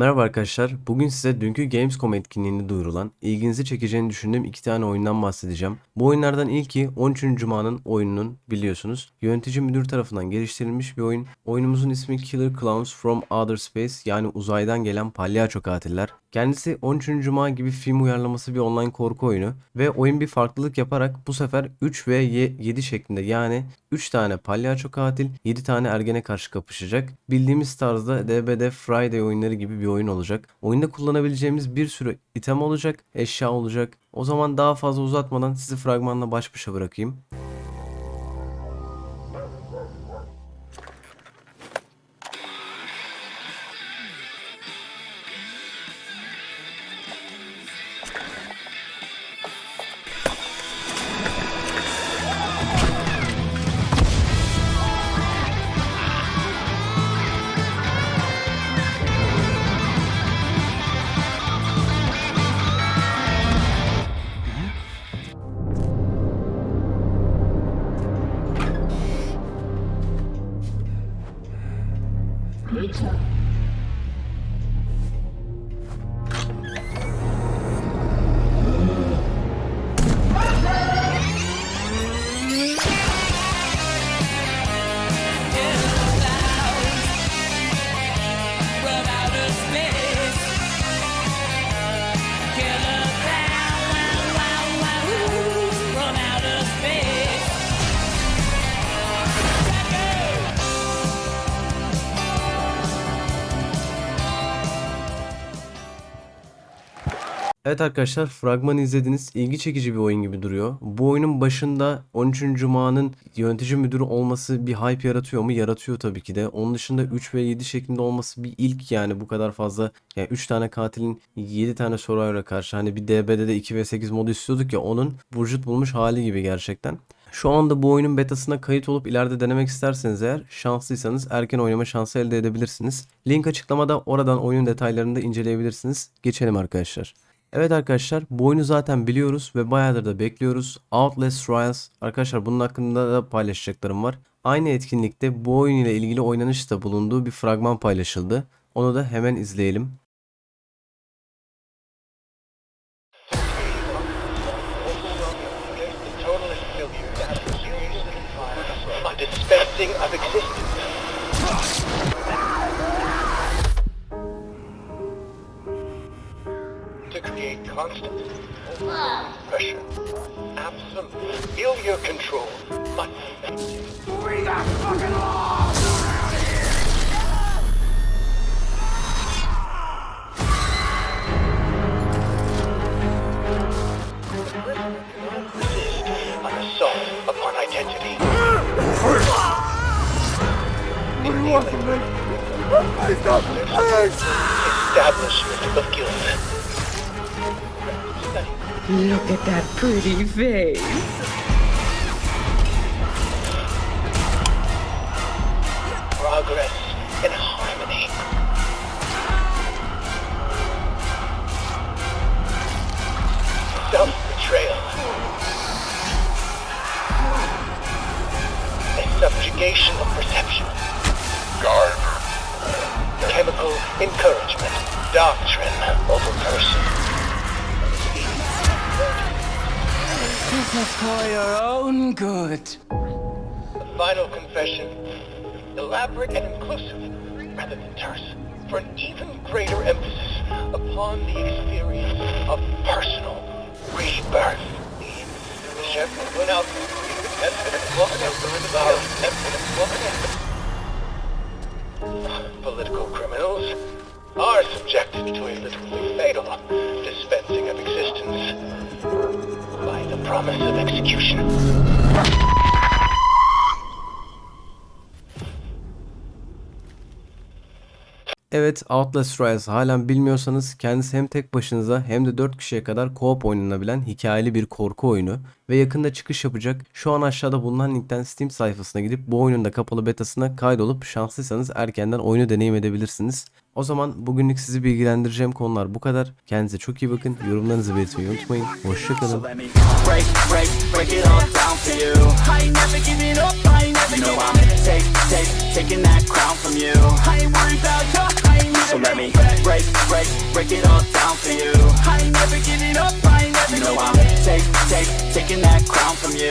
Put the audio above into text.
Merhaba arkadaşlar. Bugün size dünkü Gamescom etkinliğinde duyurulan, ilginizi çekeceğini düşündüğüm iki tane oyundan bahsedeceğim. Bu oyunlardan ilki 13. Cuma'nın oyununun biliyorsunuz. Yönetici müdür tarafından geliştirilmiş bir oyun. Oyunumuzun ismi Killer Clowns from Outer Space yani uzaydan gelen palyaço katiller. Kendisi 13. Cuma gibi film uyarlaması bir online korku oyunu ve oyun bir farklılık yaparak bu sefer 3 ve 7 şeklinde yani 3 tane palyaço katil 7 tane ergene karşı kapışacak. Bildiğimiz tarzda DBD Friday oyunları gibi bir oyun olacak. Oyunda kullanabileceğimiz bir sürü item olacak, eşya olacak. O zaman daha fazla uzatmadan sizi fragmanla baş başa bırakayım. From Evet arkadaşlar fragmanı izlediniz. İlgi çekici bir oyun gibi duruyor. Bu oyunun başında 13. Cuma'nın yönetici müdürü olması bir hype yaratıyor mu? Yaratıyor tabii ki de. Onun dışında 3 ve 7 şeklinde olması bir ilk yani bu kadar fazla. Yani 3 tane katilin 7 tane Survivor'a karşı hani bir DBD'de 2 ve 8 modu istiyorduk ya onun vurcut bulmuş hali gibi gerçekten. Şu anda bu oyunun betasına kayıt olup ileride denemek isterseniz eğer şanslıysanız erken oynama şansı elde edebilirsiniz. Link açıklamada oradan oyun detaylarını da inceleyebilirsiniz. Geçelim arkadaşlar. Evet arkadaşlar bu oyunu zaten biliyoruz ve bayağıdır da bekliyoruz. Outlast Trials. Arkadaşlar bunun hakkında da paylaşacaklarım var. Aynı etkinlikte bu oyun ile ilgili oynanışta bulunduğu bir fragman paylaşıldı. Onu da hemen izleyelim. The total constant pressure. Absolute failure control. But we got fucking laws resist an assault upon identity. Establishment of guilt. Study Look at that pretty face. progress and harmony. Self-betrayal. A subjugation of perception. Guard. Chemical encouragement. Doctrine over person. This is for your own good. The final confession. Elaborate and inclusive, rather than terse, for an even greater emphasis upon the experience of personal rebirth. Chef went out. Political criminals are subjected to a literally fatal promise of execution. Evet Outlast Trials halen bilmiyorsanız kendisi hem tek başınıza hem de 4 kişiye kadar co-op oynanabilen hikayeli bir korku oyunu ve yakında çıkış yapacak. Şu an aşağıda bulunan linkten Steam sayfasına gidip bu oyunun da kapalı betasına kaydolup şanslıysanız erkenden oyunu deneyim edebilirsiniz. O zaman bugünlük sizi bilgilendireceğim konular bu kadar. Kendinize çok iyi bakın. Yorumlarınızı belirtmeyi unutmayın. Hoşçakalın. Let me break, break, break it all down for you. I ain't never giving up, I ain't never no, I'm take, take, taking that crown from you. I ain't worried about you, I ain't So let me break, break, break it all down for you. I ain't never giving up, I ain't never no, I'm take, take, taking that crown from you.